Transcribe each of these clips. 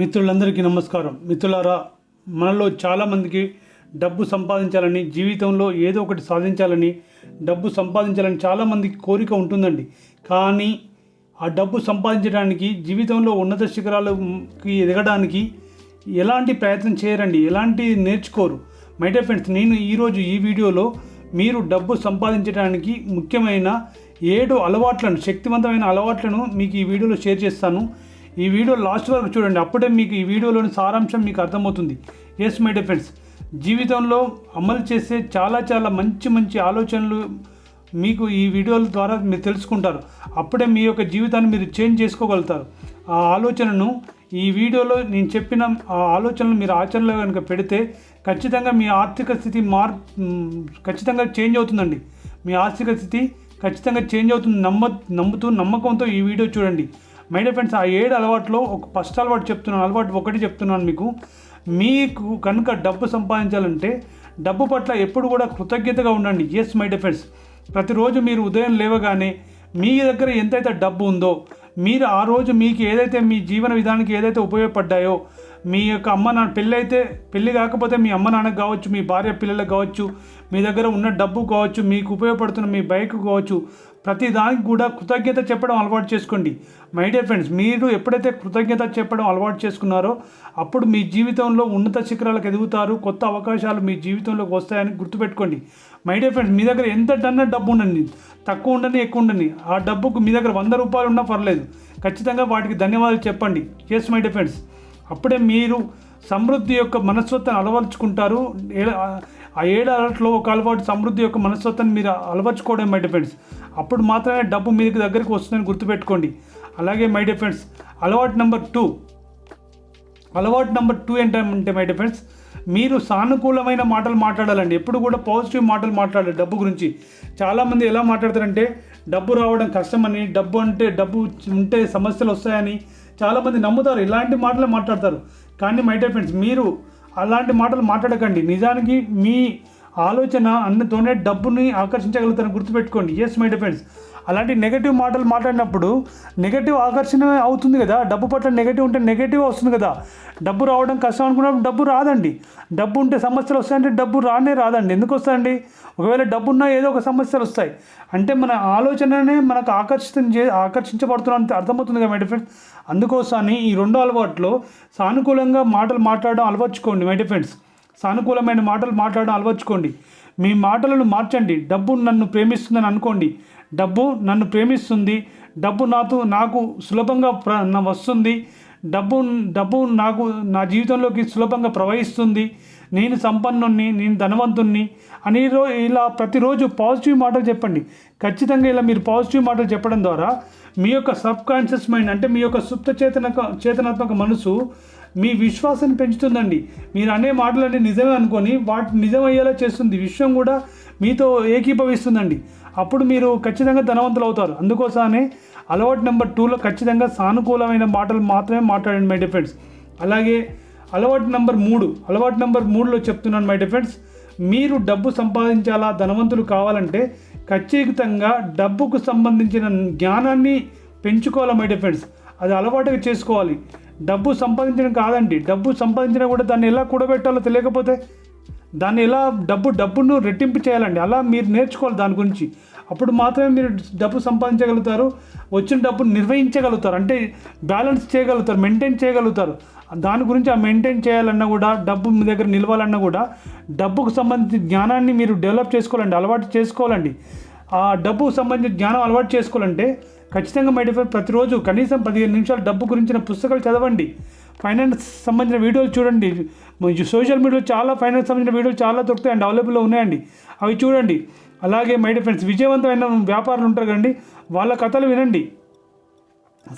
మిత్రులందరికీ నమస్కారం. మిత్రులారా మనలో చాలామందికి డబ్బు సంపాదించాలని జీవితంలో ఏదో ఒకటి సాధించాలని డబ్బు సంపాదించాలని చాలామందికి కోరిక ఉంటుందండి. కానీ ఆ డబ్బు సంపాదించడానికి జీవితంలో ఉన్నత శిఖరాలకి ఎదగడానికి ఎలాంటి ప్రయత్నం చేయరండి. ఎలాంటి నేర్చుకోరు. మై డియర్ ఫ్రెండ్స్ నేను ఈరోజు ఈ వీడియోలో మీరు డబ్బు సంపాదించడానికి ముఖ్యమైన ఏడు అలవాట్లను శక్తివంతమైన అలవాట్లను మీకు ఈ వీడియోలో షేర్ చేస్తాను. ఈ వీడియో లాస్ట్ వరకు చూడండి. అప్పుడే మీకు ఈ వీడియోలోని సారాంశం మీకు అర్థమవుతుంది. ఎస్ మై డియర్ ఫ్రెండ్స్ జీవితంలో అమలు చేసే చాలా చాలా మంచి మంచి ఆలోచనలు మీకు ఈ వీడియోల ద్వారా మీరు తెలుసుకుంటారు. అప్పుడే మీ యొక్క జీవితాన్ని మీరు చేంజ్ చేసుకోగలుగుతారు. ఆ ఆలోచనను ఈ వీడియోలో నేను చెప్పిన ఆ ఆలోచనలు మీరు ఆచరణలో కనుక పెడితే ఖచ్చితంగా మీ ఆర్థిక స్థితి మార్ ఖచ్చితంగా చేంజ్ అవుతుందండి. మీ ఆర్థిక స్థితి ఖచ్చితంగా చేంజ్ అవుతుంది. నమ్మ నమ్ముతూ నమ్మకంతో ఈ వీడియో చూడండి. మై డియర్ ఫ్రెండ్స్ ఆ ఏడు అలవాట్లో ఒక ఫస్ట్ అలవాటు చెప్తున్నాను అలవాటు ఒకటి చెప్తున్నాను మీకు. మీకు కనుక డబ్బు సంపాదించాలంటే డబ్బు పట్ల ఎప్పుడు కూడా కృతజ్ఞతగా ఉండండి. ఎస్ మై డియర్ ఫ్రెండ్స్ ప్రతిరోజు మీరు ఉదయం లేవగానే మీ దగ్గర ఎంతైతే డబ్బు ఉందో మీరు ఆ రోజు మీకు ఏదైతే మీ జీవన విధానానికి ఏదైతే ఉపయోగపడ్డాయో మీ యొక్క అమ్మ నాన్న పెళ్ళి అయితే పెళ్ళి కాకపోతే మీ అమ్మ నాన్నకు కావచ్చు మీ భార్య పిల్లలకు కావచ్చు మీ దగ్గర ఉన్న డబ్బు కావచ్చు మీకు ఉపయోగపడుతున్న మీ బైక్ కావచ్చు ప్రతి దానికి కూడా కృతజ్ఞత చెప్పడం అలవాటు చేసుకోండి. మై డియర్ ఫ్రెండ్స్ మీరు ఎప్పుడైతే కృతజ్ఞత చెప్పడం అలవాటు చేసుకున్నారో అప్పుడు మీ జీవితంలో ఉన్నత శిఖరాలకు ఎదుగుతారు కొత్త అవకాశాలు మీ జీవితంలోకి వస్తాయని గుర్తుపెట్టుకోండి. మై డియర్ ఫ్రెండ్స్ మీ దగ్గర ఎంత టన్న డబ్బు ఉండండి. తక్కువ ఉండని ఎక్కువ ఉండని ఆ డబ్బుకు మీ దగ్గర వంద రూపాయలు ఉన్నా పర్లేదు. ఖచ్చితంగా వాటికి ధన్యవాదాలు చెప్పండి. ఎస్ మై డియర్ ఫ్రెండ్స్ అప్పుడే మీరు సమృద్ధి యొక్క మనస్తత్వాన్ని అలవర్చుకుంటారు. ఆ ఏడు అలవాట్లో ఒక అలవాటు సమృద్ధి యొక్క మనస్తత్వాన్ని మీరు అలవర్చుకోవడం మై డిఫెండ్స్ అప్పుడు మాత్రమే డబ్బు మీకు దగ్గరికి వస్తుందని గుర్తుపెట్టుకోండి. అలాగే మై డిఫెండ్స్ అలవాటు నెంబర్ టూ అలవాటు నెంబర్ టూ ఏంటంటే మై డిఫెండ్స్ మీరు సానుకూలమైన మాటలు మాట్లాడాలండి. ఎప్పుడు కూడా పాజిటివ్ మాటలు మాట్లాడాలి డబ్బు గురించి. చాలామంది ఎలా మాట్లాడతారంటే డబ్బు రావడం కష్టమని డబ్బు అంటే డబ్బు ఉంటే సమస్యలు వస్తాయని చాలామంది నమ్ముతారు ఇలాంటి మాటలే మాట్లాడతారు. కానీ మై డియర్ ఫ్రెండ్స్ మీరు అలాంటి మాటలు మాట్లాడకండి. నిజానికి మీ ఆలోచన అన్నతోనే డబ్బుని ఆకర్షించగలుగుతారని గుర్తుపెట్టుకోండి. ఎస్ మై డియర్ ఫ్రెండ్స్ అలాంటి నెగటివ్ మాటలు మాట్లాడినప్పుడు నెగటివ్ ఆకర్షణ అవుతుంది కదా. డబ్బు పట్ల నెగటివ్ ఉంటే నెగటివ్ వస్తుంది కదా. డబ్బు రావడం కష్టం అనుకున్నప్పుడు డబ్బు రాదండి. డబ్బు ఉంటే సమస్యలు వస్తాయంటే డబ్బు రానే రాదండి. ఎందుకు వస్తాయండి? ఒకవేళ డబ్బు ఉన్నా ఏదో ఒక సమస్యలు వస్తాయి. అంటే మన ఆలోచననే మనకు ఆకర్షితం చే ఆకర్షించబడుతున్నంత అర్థమవుతుంది కదా మై ఫ్రెండ్స్ అందుకోసమని ఈ రెండో అలవాట్లో సానుకూలంగా మాటలు మాట్లాడడం అలవర్చుకోండి మై ఫ్రెండ్స్ సానుకూలమైన మాటలు మాట్లాడడం అలవర్చుకోండి. మీ మాటలను మార్చండి. డబ్బు నన్ను ప్రేమిస్తుందని అనుకోండి. డబ్బు నన్ను ప్రేమిస్తుంది డబ్బు నాతో నాకు సులభంగా ప్ర వస్తుంది డబ్బు డబ్బు నాకు నా జీవితంలోకి సులభంగా ప్రవహిస్తుంది నేను సంపన్నుణ్ణి నేను ధనవంతుణ్ణి అని రో ఇలా ప్రతిరోజు పాజిటివ్ మాటలు చెప్పండి. ఖచ్చితంగా ఇలా మీరు పాజిటివ్ మాటలు చెప్పడం ద్వారా మీ యొక్క సబ్ కాన్షియస్ మైండ్ అంటే మీ యొక్క సుప్త చేతన చేతనాత్మక మనసు మీ విశ్వాసాన్ని పెంచుతుందండి. మీరు అనే మాటలన్నీ నిజమే అనుకొని వాటి నిజమయ్యేలా చేస్తుంది. విశ్వం కూడా మీతో ఏకీభవిస్తుందండి. అప్పుడు మీరు ఖచ్చితంగా ధనవంతులు అవుతారు అందుకోసమే అలవాటు నెంబర్ టూలో ఖచ్చితంగా సానుకూలమైన మాటలు మాత్రమే మాట్లాడండి మై డిఫెండ్స్ అలాగే అలవాటు నెంబర్ మూడు అలవాటు నెంబర్ మూడులో చెప్తున్నాను మై డిఫెండ్స్ మీరు డబ్బు సంపాదించాలా ధనవంతులు కావాలంటే ఖచ్చితంగా డబ్బుకు సంబంధించిన జ్ఞానాన్ని పెంచుకోవాలి మై డిఫెండ్స్ అది అలవాటుగా చేసుకోవాలి. డబ్బు సంపాదించడం కాదండి. డబ్బు సంపాదించినా కూడా దాన్ని ఎలా కూడబెట్టాలో తెలియకపోతే దాన్ని ఎలా డబ్బు డబ్బును రెట్టింపు చేయాలండి? అలా మీరు నేర్చుకోవాలి దాని గురించి. అప్పుడు మాత్రమే మీరు డబ్బు సంపాదించగలుగుతారు వచ్చిన డబ్బును నిర్వహించగలుగుతారు. అంటే బ్యాలెన్స్ చేయగలుగుతారు మెయింటైన్ చేయగలుగుతారు. దాని గురించి ఆ మెయింటైన్ చేయాలన్నా కూడా డబ్బు మీ దగ్గర నిలవాలన్నా కూడా డబ్బుకు సంబంధించిన జ్ఞానాన్ని మీరు డెవలప్ చేసుకోవాలండి అలవాటు చేసుకోవాలండి. ఆ డబ్బుకు సంబంధించిన జ్ఞానం అలవాటు చేసుకోవాలంటే ఖచ్చితంగా మెడిఫై ప్రతిరోజు కనీసం పదిహేను నిమిషాలు డబ్బు గురించిన పుస్తకాలు చదవండి. ఫైనాన్స్ సంబంధించిన వీడియోలు చూడండి. సోషల్ మీడియాలో చాలా ఫైనాన్స్ సంబంధించిన వీడియోలు చాలా దొరుకుతాయండి అవైలబుల్లో ఉన్నాయండి. అవి చూడండి. అలాగే మై ఫ్రెండ్స్ విజయవంతమైన వ్యాపారులు ఉంటారు కదండి. వాళ్ళ కథలు వినండి.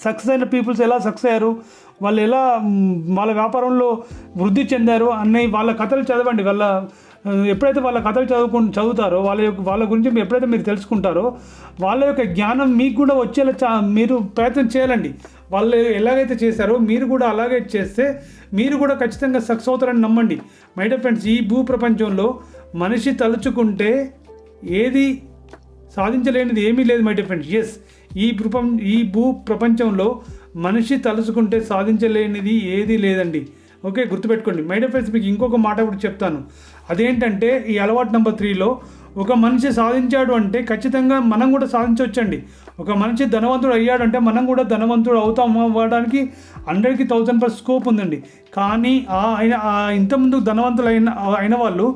సక్సెస్ అయిన పీపుల్స్ ఎలా సక్సెస్ అయ్యారు? వాళ్ళు ఎలా వాళ్ళ వ్యాపారంలో వృద్ధి చెందారు? అనే వాళ్ళ కథలు చదవండి. వాళ్ళ ఎప్పుడైతే వాళ్ళ కథలు చదువుకు చదువుతారో వాళ్ళ యొక్క వాళ్ళ గురించి మీరు ఎప్పుడైతే మీరు తెలుసుకుంటారో వాళ్ళ యొక్క జ్ఞానం మీకు కూడా వచ్చేలా చా మీరు ప్రయత్నం చేయాలండి. వాళ్ళు ఎలాగైతే చేశారో మీరు కూడా అలాగే చేస్తే మీరు కూడా ఖచ్చితంగా సక్సెస్ అవుతారని నమ్మండి. మై ఫ్రెండ్స్ ఈ భూ ప్రపంచంలో మనిషి తలుచుకుంటే ఏది సాధించలేనిది ఏమీ లేదు మై ఫ్రెండ్స్ ఎస్ ఈ ప్రపంచ ఈ భూ ప్రపంచంలో మనిషి తలుచుకుంటే సాధించలేనిది ఏదీ లేదండి. ఓకే గుర్తుపెట్టుకోండి. మైండ్ ఫ్రెండ్స్ మీకు ఇంకొక మాట కూడా చెప్తాను. అదేంటంటే ఈ అలవాటు నెంబర్ త్రీలో ఒక మనిషి సాధించాడు అంటే ఖచ్చితంగా మనం కూడా సాధించవచ్చండి. ఒక మనిషి ధనవంతుడు అయ్యాడంటే మనం కూడా ధనవంతుడు అవుతాం అవ్వడానికి హండ్రెడ్కి థౌజండ్ పర్ స్కోప్ ఉందండి. కానీ ఆ అయిన ఇంతకుముందు ధనవంతులు అయిన అయిన వాళ్ళు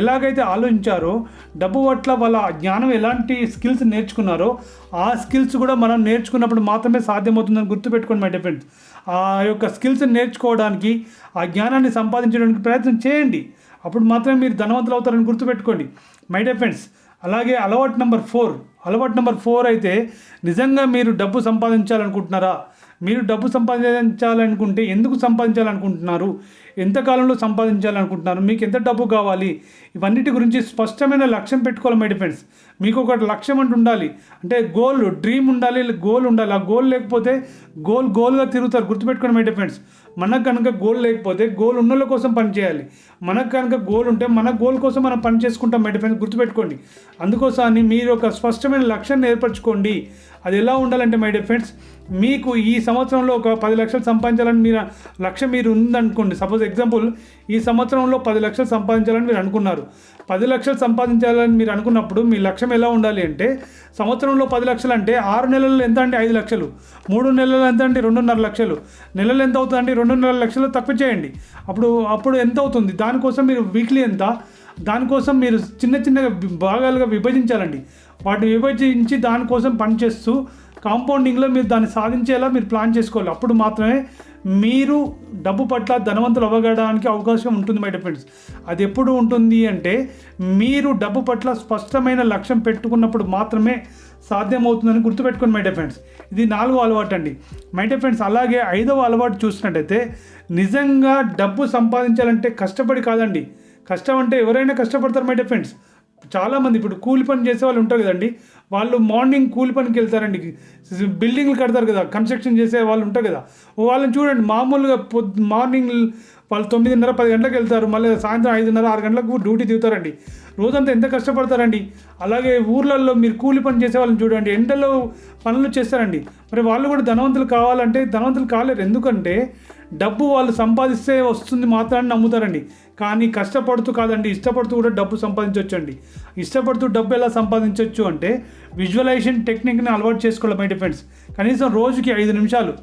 ఎలాగైతే ఆలోచించారో డబ్బు పట్ల వాళ్ళ జ్ఞానం ఎలాంటి స్కిల్స్ నేర్చుకున్నారో ఆ స్కిల్స్ కూడా మనం నేర్చుకున్నప్పుడు మాత్రమే సాధ్యమవుతుందని గుర్తుపెట్టుకోండి మై డిఫెండ్స్ ఆ యొక్క స్కిల్స్ నేర్చుకోవడానికి ఆ జ్ఞానాన్ని సంపాదించడానికి ప్రయత్నం చేయండి. అప్పుడు మాత్రమే మీరు ధనవంతులు అవుతారని గుర్తుపెట్టుకోండి. మై డియర్ ఫ్రెండ్స్ అలాగే అలవాటు నెంబర్ ఫోర్ అలవాటు నెంబర్ ఫోర్ అయితే నిజంగా మీరు డబ్బు సంపాదించాలనుకుంటున్నారా? మీరు డబ్బు సంపాదించాలనుకుంటే ఎందుకు సంపాదించాలనుకుంటున్నారు? ఎంతకాలంలో సంపాదించాలనుకుంటున్నారు మీకు ఎంత డబ్బు కావాలి ఇవన్నిటి గురించి స్పష్టమైన లక్ష్యం పెట్టుకోవాలి మై డిఫెండ్స్ మీకు ఒకటి లక్ష్యం అంటూ ఉండాలి. అంటే గోల్ డ్రీమ్ ఉండాలి గోల్ ఉండాలి. ఆ గోల్ లేకపోతే గోల్ గోల్గా తిరుగుతారు. గుర్తుపెట్టుకోండి మై డిఫెండ్స్ మనకు కనుక గోల్ లేకపోతే గోల్ ఉన్నోళ్ళ కోసం పని చేయాలి. మనకు కనుక గోల్ ఉంటే మన గోల్ కోసం మనం పని చేసుకుంటాం మై డిఫెండ్స్ గుర్తుపెట్టుకోండి. అందుకోసాన్ని మీరు ఒక స్పష్టమైన లక్ష్యాన్ని ఏర్పరచుకోండి. అది ఎలా ఉండాలంటే మై డిఫెండ్స్ మీకు ఈ సంవత్సరంలో ఒక పది లక్షలు సంపాదించాలని మీరు లక్ష్యం మీరు ఉందనుకోండి. సపోజ్ ఎగ్జాంపుల్ ఈ సంవత్సరంలో పది లక్షలు సంపాదించాలని మీరు అనుకున్నారు. పది లక్షలు సంపాదించాలని మీరు అనుకున్నప్పుడు మీ లక్ష్యం ఎలా ఉండాలి అంటే సంవత్సరంలో పది లక్షలు అంటే ఆరు నెలలు ఎంత అంటే ఐదు లక్షలు మూడు నెలలు ఎంత అంటే రెండున్నర లక్షలు నెలలు ఎంత అవుతుందంటే రెండున్నర లక్షలు తక్కువ చేయండి. అప్పుడు అప్పుడు ఎంత అవుతుంది? దానికోసం మీరు వీక్లీ ఎంత? దానికోసం మీరు చిన్న చిన్నగా భాగాలుగా విభజించాలండి. వాటిని విభజించి దానికోసం పనిచేస్తూ కాంపౌండింగ్లో మీరు దాన్ని సాధించేలా మీరు ప్లాన్ చేసుకోవాలి. అప్పుడు మాత్రమే మీరు డబ్బు పట్ల ధనవంతులు అవ్వగడానికి అవకాశం ఉంటుంది మై ఫ్రెండ్స్ అది ఎప్పుడు ఉంటుంది అంటే మీరు డబ్బు పట్ల స్పష్టమైన లక్ష్యం పెట్టుకున్నప్పుడు మాత్రమే సాధ్యమవుతుందని గుర్తుపెట్టుకోండి మై ఫ్రెండ్స్ ఇది నాలుగో అలవాటు అండి మై ఫ్రెండ్స్ అలాగే ఐదవ అలవాటు చూసినట్టయితే నిజంగా డబ్బు సంపాదించాలంటే కష్టపడి కాదండి. కష్టం అంటే ఎవరైనా కష్టపడతారు మై ఫ్రెండ్స్ చాలామంది ఇప్పుడు కూలి పని చేసే వాళ్ళు ఉంటారు కదండి. వాళ్ళు మార్నింగ్ కూలి పనికి వెళ్తారండి. బిల్డింగ్లు కడతారు కదా కన్స్ట్రక్షన్ చేసే వాళ్ళు ఉంటారు కదా. వాళ్ళని చూడండి మామూలుగా మార్నింగ్ వాళ్ళు తొమ్మిదిన్నర పది గంటలకు వెళ్తారు. మళ్ళీ సాయంత్రం ఐదున్నర ఆరు గంటలకు డ్యూటీ దిగుతారండి. రోజంతా ఎంత కష్టపడతారండి? అలాగే ఊర్లలో మీరు కూలి పని చేసే వాళ్ళని చూడండి. ఎండలో పనులు చేస్తారండి. మరి వాళ్ళు కూడా ధనవంతులు కావాలంటే ధనవంతులు కాలేరు. ఎందుకంటే డబ్బు వాళ్ళు సంపాదిస్తే వస్తుంది మాత్రాన్ని నమ్ముతారండి. కానీ కష్టపడుతూ కాదండి. ఇష్టపడుతూ కూడా డబ్బు సంపాదించవచ్చు అండి ఇష్టపడుతూ డబ్బు ఎలా సంపాదించవచ్చు అంటే విజువలైజేషన్ టెక్నిక్ని అలవాటు చేసుకోవాలి మై డిఫెండ్స్ కనీసం రోజుకి ఐదు నిమిషాలు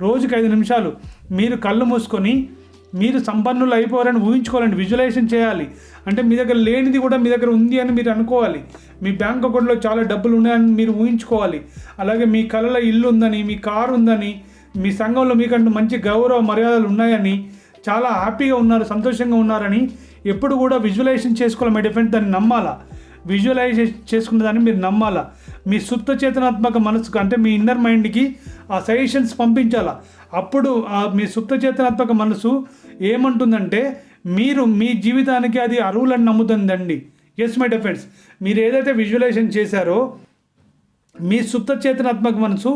రోజుకి ఐదు నిమిషాలు మీరు కళ్ళు మూసుకొని మీరు సంపన్నులు అయిపోవాలని ఊహించుకోవాలండి విజువలైజేషన్ చేయాలి. అంటే మీ దగ్గర లేనిది కూడా మీ దగ్గర ఉంది అని మీరు అనుకోవాలి. మీ బ్యాంక్ అకౌంట్లో చాలా డబ్బులు ఉన్నాయని మీరు ఊహించుకోవాలి. అలాగే మీ కళలో ఇల్లు ఉందని మీ కారు ఉందని మీ సంఘంలో మీకంటూ మంచి గౌరవ మర్యాదలు ఉన్నాయని చాలా హ్యాపీగా ఉన్నారు సంతోషంగా ఉన్నారని ఎప్పుడు కూడా విజువలైజేషన్ చేసుకోవాలి మై డిఫెండ్ దాన్ని నమ్మాలా. విజువలైజేషన్ చేసుకున్న దాన్ని మీరు నమ్మాలా. మీ సుప్త చేతనాత్మక మనసుకు అంటే మీ ఇన్నర్ మైండ్కి ఆ సజెషన్స్ పంపించాలా? అప్పుడు మీ సుప్త చేతనాత్మక మనసు ఏమంటుందంటే మీరు మీ జీవితానికి అది అరువులని నమ్ముతుందండి. ఎస్ మై డిఫెండ్స్ మీరు ఏదైతే విజువలైజేషన్ చేశారో మీ సుప్త చేతనాత్మక మనసు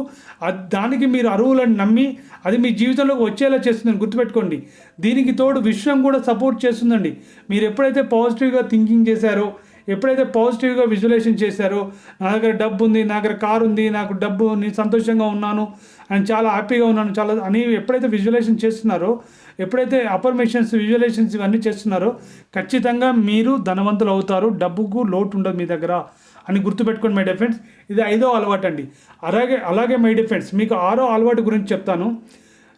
దానికి మీరు అరువులను నమ్మి అది మీ జీవితంలోకి వచ్చేలా చేస్తుందని గుర్తుపెట్టుకోండి. దీనికి తోడు విశ్వం కూడా సపోర్ట్ చేస్తుందండి. మీరు ఎప్పుడైతే పాజిటివ్గా థింకింగ్ చేశారో ఎప్పుడైతే పాజిటివ్గా విజువలైజేషన్ చేశారో నా దగ్గర డబ్బు ఉంది నా దగ్గర కారు ఉంది నాకు డబ్బు నేను సంతోషంగా ఉన్నాను అని చాలా హ్యాపీగా ఉన్నాను చాలా అని ఎప్పుడైతే విజువలైజేషన్ చేస్తున్నారో ఎప్పుడైతే అఫర్మేషన్స్ విజువలైజేషన్స్ ఇవన్నీ చేస్తున్నారో ఖచ్చితంగా మీరు ధనవంతులు అవుతారు డబ్బుకు లోటు ఉండదు మీ దగ్గర అని గుర్తుపెట్టుకోండి మై డిఫెండ్స్ ఇది ఐదో అలవాటు అండి అలాగే అలాగే మై డిఫెండ్స్ మీకు ఆరో అలవాటు గురించి చెప్తాను.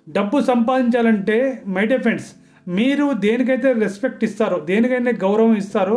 డబ్బు సంపాదించాలంటే మై డిఫెండ్స్ మీరు దేనికైతే రెస్పెక్ట్ ఇస్తారో దేనికైతే గౌరవం ఇస్తారో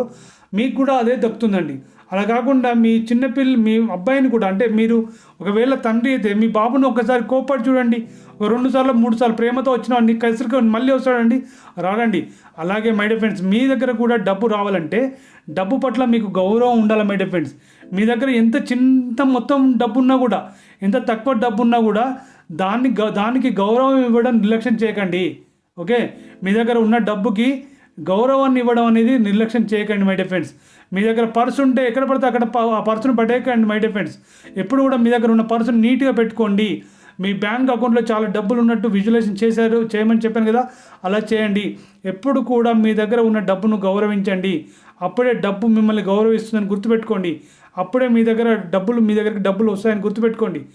మీకు కూడా అదే దక్కుతుందండి. అలా కాకుండా మీ చిన్నపిల్ల మీ అబ్బాయిని కూడా అంటే మీరు ఒకవేళ తండ్రి అయితే మీ బాబుని ఒకసారి కోపడి చూడండి. ఒక రెండు సార్లు మూడు సార్లు ప్రేమతో వచ్చిన నీ మళ్ళీ వస్తాడండి రాడండి. అలాగే మై ఫ్రెండ్స్ మీ దగ్గర కూడా డబ్బు రావాలంటే డబ్బు పట్ల మీకు గౌరవం ఉండాలి మై ఫ్రెండ్స్? మీ దగ్గర ఎంత చింత మొత్తం డబ్బు ఉన్నా కూడా ఎంత తక్కువ డబ్బు ఉన్నా కూడా దాన్ని గ- దానికి గౌరవం ఇవ్వడం నిర్లక్ష్యం చేయకండి. ఓకే? మీ దగ్గర ఉన్న డబ్బుకి గౌరవాన్ని ఇవ్వడం అనేది నిర్లక్ష్యం చేయకండి మై ఫ్రెండ్స్ మీ దగ్గర పర్స్ ఉంటే ఎక్కడ పడితే అక్కడ ఆ పర్సును పట్టేయకండి మై ఫ్రెండ్స్ ఎప్పుడు కూడా మీ దగ్గర ఉన్న పర్సును నీట్గా పెట్టుకోండి. మీ బ్యాంక్ అకౌంట్లో చాలా డబ్బులు ఉన్నట్టు విజువలైజేషన్ చేశారు చేయమని చెప్పాను కదా అలా చేయండి. ఎప్పుడు కూడా మీ దగ్గర ఉన్న డబ్బును గౌరవించండి. అప్పుడే డబ్బు మిమ్మల్ని గౌరవిస్తుందని గుర్తుపెట్టుకోండి. అప్పుడే మీ దగ్గర డబ్బులు మీ దగ్గరికి డబ్బులు వస్తాయని గుర్తుపెట్టుకోండి.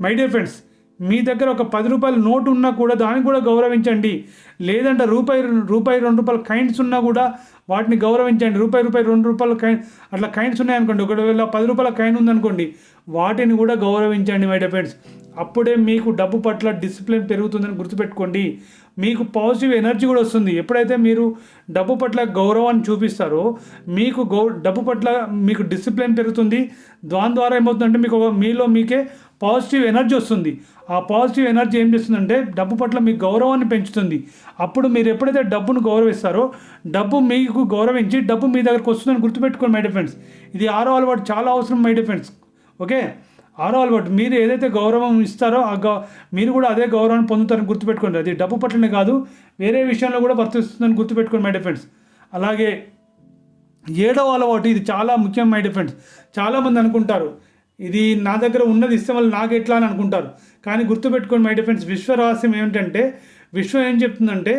మై డియర్ ఫ్రెండ్స్ మీ దగ్గర ఒక పది రూపాయల నోటు ఉన్నా కూడా దాన్ని కూడా గౌరవించండి. లేదంటే రూపాయి రూపాయి రెండు రూపాయల కైండ్స్ ఉన్నా కూడా వాటిని గౌరవించండి. రూపాయి రూపాయి రెండు రూపాయల కైన్ అట్లా కైండ్స్ ఉన్నాయనుకోండి. ఒకవేళ పది రూపాయల కైన్ ఉందనుకోండి వాటిని కూడా గౌరవించండి మై ఫ్రెండ్స్ అప్పుడే మీకు డబ్బు పట్ల డిసిప్లిన్ పెరుగుతుందని గుర్తుపెట్టుకోండి. మీకు పాజిటివ్ ఎనర్జీ కూడా వస్తుంది. ఎప్పుడైతే మీరు డబ్బు పట్ల గౌరవాన్ని చూపిస్తారో మీకు గౌ డబ్బు పట్ల మీకు డిసిప్లిన్ పెరుగుతుంది. దాని ద్వారా ఏమవుతుందంటే మీకు మీలో మీకే పాజిటివ్ ఎనర్జీ వస్తుంది. ఆ పాజిటివ్ ఎనర్జీ ఏం చేస్తుందంటే డబ్బు పట్ల మీ గౌరవాన్ని పెంచుతుంది. అప్పుడు మీరు ఎప్పుడైతే డబ్బును గౌరవిస్తారో డబ్బు మీకు గౌరవించి డబ్బు మీ దగ్గరకు వస్తుందని గుర్తుపెట్టుకోండి మై డిఫెండ్స్ ఇది ఆరో అలవాటు చాలా అవసరం మై డిఫెండ్స్ ఓకే? ఆరో అలవాటు. మీరు ఏదైతే గౌరవం ఇస్తారో ఆ గౌ మీరు కూడా అదే గౌరవాన్ని పొందుతారని గుర్తుపెట్టుకోండి. అది డబ్బు పట్లనే కాదు వేరే విషయంలో కూడా వర్తిస్తుందని గుర్తుపెట్టుకోండి మై డిఫెండ్స్ అలాగే ఏడవ అలవాటు ఇది చాలా ముఖ్యం మై డిఫెండ్స్ చాలామంది అనుకుంటారు ఇది నా దగ్గర ఉన్నది ఇస్తే వాళ్ళు నాకు ఎట్లా అని అనుకుంటారు. కానీ గుర్తుపెట్టుకోండి మై డిఫెండ్స్ విశ్వ రహస్యం ఏమిటంటే విశ్వం ఏం చెప్తుందంటే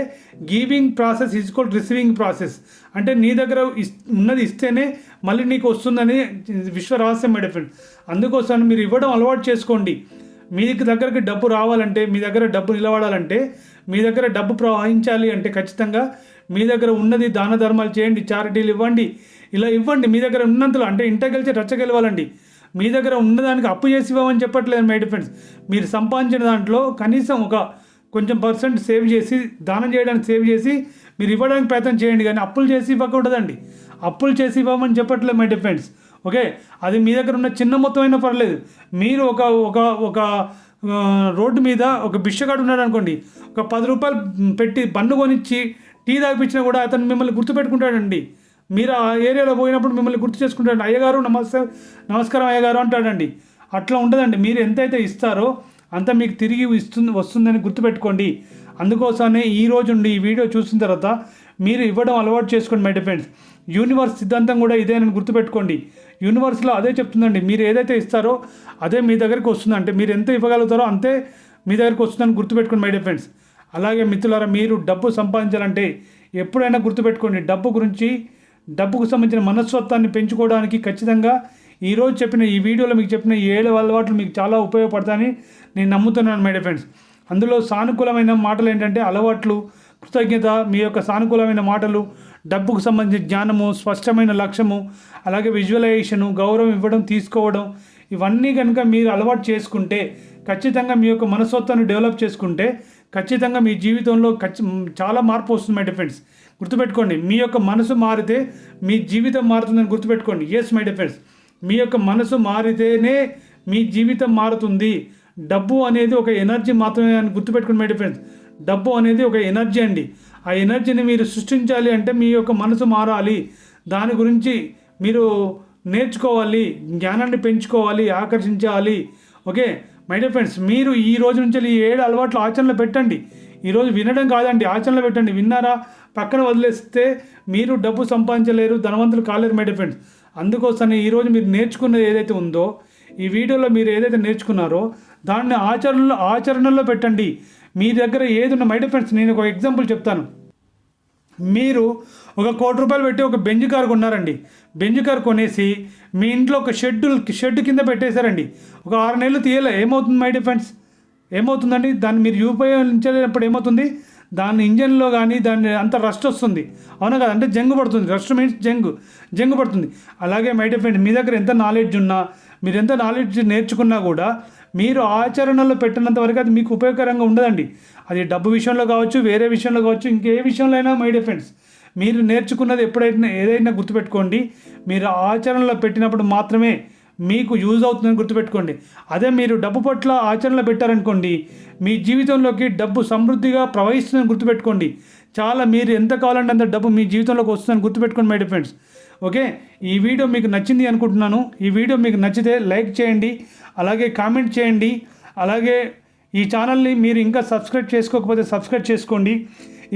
giving process is called receiving process అంటే నీ దగ్గర ఇస్ ఉన్నది ఇస్తేనే మళ్ళీ నీకు వస్తుందని విశ్వ రహస్యం మై డిఫెండ్ అందుకోసం మీరు ఇవ్వడం అలవాటు చేసుకోండి. మీ దగ్గరికి డబ్బు రావాలంటే మీ దగ్గర డబ్బు నిలబడాలంటే మీ దగ్గర డబ్బు ప్రవహించాలి అంటే ఖచ్చితంగా మీ దగ్గర ఉన్నది దాన ధర్మాలు చేయండి చారిటీలు ఇవ్వండి. ఇలా ఇవ్వండి మీ దగ్గర ఉన్నంతలో అంటే ఇంట గెలిచి గెలవాలండి. మీ దగ్గర ఉన్నదానికి అప్పు చేసి ఇవ్వమని చెప్పట్లేదు మై డిఫెండ్స్ మీరు సంపాదించిన దాంట్లో కనీసం ఒక కొంచెం పర్సెంట్ సేవ్ చేసి దానం చేయడానికి సేవ్ చేసి మీరు ఇవ్వడానికి ప్రయత్నం చేయండి కానీ అప్పులు చేసి ఇవ్వకూడదండి. అప్పులు చేసి ఇవ్వమని చెప్పట్లేదు మై డిఫెండ్స్ ఓకే అది మీ దగ్గర ఉన్న చిన్న మొత్తం అయినా పర్లేదు. మీరు ఒక ఒక ఒక రోడ్డు మీద ఒక బిచ్చగాడు ఉన్నాడు అనుకోండి ఒక పది రూపాయలు పెట్టి బండు కొనిచ్చి టీ తాగిపించినా కూడా అతను మిమ్మల్ని గుర్తుపెట్టుకుంటాడండి. మీరు ఆ ఏరియాలో పోయినప్పుడు మిమ్మల్ని గుర్తు చేసుకుంటాడు అయ్యగారు నమస్తే నమస్కారం అయ్యగారు అంటాడండి. అట్లా ఉండదండి. మీరు ఎంతైతే ఇస్తారో అంత మీకు తిరిగి ఇస్తుంది వస్తుందని గుర్తుపెట్టుకోండి. అందుకోసమే ఈ రోజు నుండి ఈ వీడియో చూసిన తర్వాత మీరు ఇవ్వడం అలవాటు చేసుకోండి మై డిఫెండ్స్ యూనివర్స్ సిద్ధాంతం కూడా ఇదేనని గుర్తుపెట్టుకోండి. యూనివర్స్లో అదే చెప్తుందండి. మీరు ఏదైతే ఇస్తారో అదే మీ దగ్గరికి వస్తుంది. అంటే మీరు ఎంత ఇవ్వగలుగుతారో అంతే మీ దగ్గరికి వస్తుందని గుర్తుపెట్టుకోండి మై డిఫెండ్స్ అలాగే మిత్రులారా మీరు డబ్బు సంపాదించాలంటే ఎప్పుడైనా గుర్తుపెట్టుకోండి. డబ్బు గురించి డబ్బుకు సంబంధించిన మనస్తత్వాన్ని పెంచుకోవడానికి ఖచ్చితంగా ఈరోజు చెప్పిన ఈ వీడియోలో మీకు చెప్పిన ఈ ఏడు అలవాట్లు మీకు చాలా ఉపయోగపడతాయని నేను నమ్ముతున్నాను మై ఫ్రెండ్స్ అందులో సానుకూలమైన మాటలు ఏంటంటే అలవాట్లు కృతజ్ఞత మీ యొక్క సానుకూలమైన మాటలు డబ్బుకు సంబంధించిన జ్ఞానము స్పష్టమైన లక్ష్యము అలాగే విజువలైజేషను గౌరవం ఇవ్వడం తీసుకోవడం ఇవన్నీ కనుక మీరు అలవాటు చేసుకుంటే ఖచ్చితంగా మీ యొక్క మనస్తత్వాన్ని డెవలప్ చేసుకుంటే ఖచ్చితంగా మీ జీవితంలో ఖచ్చి చాలా మార్పు వస్తుంది మై డిఫెండ్స్ గుర్తుపెట్టుకోండి మీ యొక్క మనసు మారితే మీ జీవితం మారుతుందని గుర్తుపెట్టుకోండి. ఎస్ మై డిఫెన్స్ మీ యొక్క మనసు మారితేనే మీ జీవితం మారుతుంది. డబ్బు అనేది ఒక ఎనర్జీ మాత్రమే అని గుర్తుపెట్టుకుని మై డిఫెన్స్ డబ్బు అనేది ఒక ఎనర్జీ అండి. ఆ ఎనర్జీని మీరు సృష్టించాలి అంటే మీ యొక్క మనసు మారాలి. దాని గురించి మీరు నేర్చుకోవాలి జ్ఞానాన్ని పెంచుకోవాలి ఆకర్షించాలి. ఓకే మై డియర్ ఫ్రెండ్స్ మీరు ఈ రోజు నుంచి ఈ ఏడు అలవాట్లు ఆచరణలో పెట్టండి. ఈరోజు వినడం కాదండి ఆచరణలో పెట్టండి. విన్నారా? పక్కన వదిలేస్తే మీరు డబ్బు సంపాదించలేరు ధనవంతులు కాలేరు మై డియర్ ఫ్రెండ్స్ అందుకోసమే ఈరోజు మీరు నేర్చుకున్నది ఏదైతే ఉందో ఈ వీడియోలో మీరు ఏదైతే నేర్చుకున్నారో దాన్ని ఆచరణలో ఆచరణలో పెట్టండి. మీ దగ్గర ఏది ఉన్న మై ఫ్రెండ్స్ నేను ఒక ఎగ్జాంపుల్ చెప్తాను. మీరు ఒక కోటి రూపాయలు పెట్టి ఒక బెంజ్ కార్ కొన్నారండి. బెంజ్ కార్ కొనేసి మీ ఇంట్లో ఒక షెడ్డు షెడ్ కింద పెట్టేశారండి. ఒక ఆరు నెలలు తీయలే? ఏమవుతుంది మై డిఫెండ్స్ ఏమవుతుందండి దాన్ని మీరు ఉపయోగించలేనప్పుడు ఏమవుతుంది? దాని ఇంజన్లో కానీ దాన్ని అంత రస్ట్ వస్తుంది. అవునా కదా? అంటే జంగు పడుతుంది. రస్ట్ మీన్స్ జంగు. జంగు పడుతుంది. అలాగే మై ఫ్రెండ్ మీ దగ్గర ఎంత నాలెడ్జ్ ఉన్నా మీరు ఎంత నాలెడ్జ్ నేర్చుకున్నా కూడా మీరు ఆచరణలో పెట్టినంత వరకు అది మీకు ఉపయోగకరంగా ఉండదండి. అది డబ్బు విషయంలో కావచ్చు వేరే విషయంలో కావచ్చు ఇంకే విషయంలో అయినా మై డిఫెండ్స్ మీరు నేర్చుకున్నది ఎప్పుడైనా ఏదైనా గుర్తుపెట్టుకోండి. మీరు ఆచరణలో పెట్టినప్పుడు మాత్రమే మీకు యూజ్ అవుతుందని గుర్తుపెట్టుకోండి. అదే మీరు డబ్బు పట్ల ఆచరణలో పెట్టారనుకోండి మీ జీవితంలోకి డబ్బు సమృద్ధిగా ప్రవహిస్తుందని గుర్తుపెట్టుకోండి. చాలా మీరు ఎంత కావాలంటే అంత డబ్బు మీ జీవితంలోకి వస్తుందని గుర్తుపెట్టుకోండి మై ఫ్రెండ్స్ ఓకే? ఈ వీడియో మీకు నచ్చింది అనుకుంటున్నాను. ఈ వీడియో మీకు నచ్చితే లైక్ చేయండి అలాగే కామెంట్ చేయండి అలాగే ఈ ఛానల్ని మీరు ఇంకా సబ్స్క్రైబ్ చేసుకోకపోతే సబ్స్క్రైబ్ చేసుకోండి.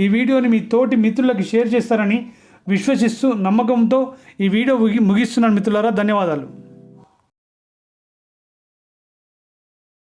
ఈ వీడియోని మీ తోటి మిత్రులకు షేర్ చేస్తారని విశ్వసిస్తూ నమ్మకంతో ఈ వీడియో ముగి ముగిస్తున్నాను మిత్రులారా. ధన్యవాదాలు.